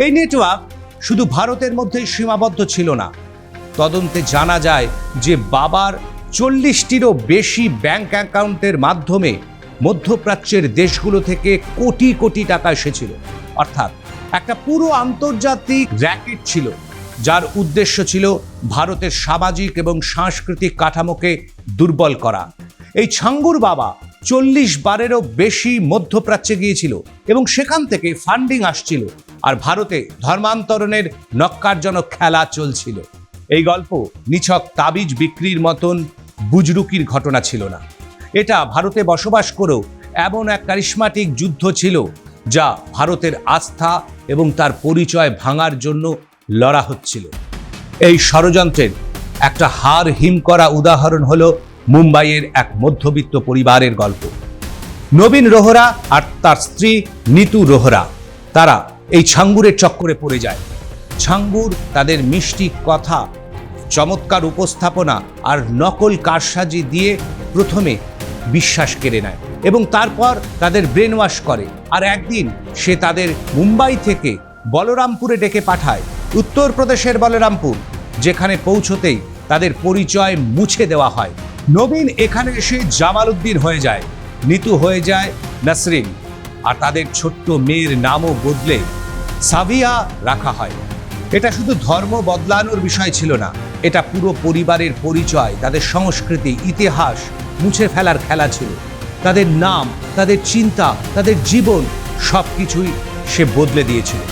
এই নেটওয়ার্ক শুধু ভারতের মধ্যেই সীমাবদ্ধ ছিল না। তদন্তে জানা যায় যে বাবার চল্লিশটিরও বেশি ব্যাংক অ্যাকাউন্টের মাধ্যমে মধ্যপ্রাচ্যের দেশগুলো থেকে কোটি কোটি টাকা এসেছিল। অর্থাৎ একটা পুরো আন্তর্জাতিক র্যাকেট ছিল, যার উদ্দেশ্য ছিল ভারতের সামাজিক এবং সাংস্কৃতিক কাঠামোকে দুর্বল করা। এই ছাঙ্গুর বাবা চল্লিশ বারেরও বেশি মধ্যপ্রাচ্যে গিয়েছিল এবং সেখান থেকে ফান্ডিং আসছিল। আর ভারতে ধর্মান্তরণের নক্কারজনক খেলা চলছিল। এই গল্প নিছক তাবিজ বিক্রির মতন বুজরুকির ঘটনা ছিল না। এটা ভারতে বসবাস করেও এমন এক কারিশমাটিক যুদ্ধ ছিল যা ভারতের আস্থা এবং তার পরিচয় ভাঙার জন্য লড়া হচ্ছিল। এই ষড়যন্ত্রের একটা হার হিম করা উদাহরণ হল মুম্বাইয়ের এক মধ্যবিত্ত পরিবারের গল্প। নবীন রোহরা আর তার স্ত্রী নিতু রোহরা, তারা এই ছাঙ্গুরের চক্করে পড়ে যায়। ছাঙ্গুর তাদের মিষ্টি কথা, চমৎকার উপস্থাপনা আর নকল কারসাজি দিয়ে প্রথমে বিশ্বাস কেড়ে নেয় এবং তারপর তাদের ব্রেন ওয়াশ করে। আর একদিন সে তাদের মুম্বাই থেকে বলরামপুরে ডেকে পাঠায়। উত্তরপ্রদেশের বলরামপুর, যেখানে পৌঁছতেই তাদের পরিচয় মুছে দেওয়া হয়। নবীন এখানে এসে জামাল উদ্দিন হয়ে যায়। নিতু হয়ে যায় নাসরিন। আর তাদের ছোট্ট মেয়ের নামও বদলে সাভিয়া রাখা হয়। এটা শুধু ধর্ম বদলানোর বিষয় ছিল না, এটা পুরো পরিবারের পরিচয়, তাদের সংস্কৃতি, ইতিহাস মুছে ফেলার খেলা ছিল। তাদের নাম, তাদের চিন্তা, তাদের জীবন সব কিছুই সে বদলে দিয়েছিল।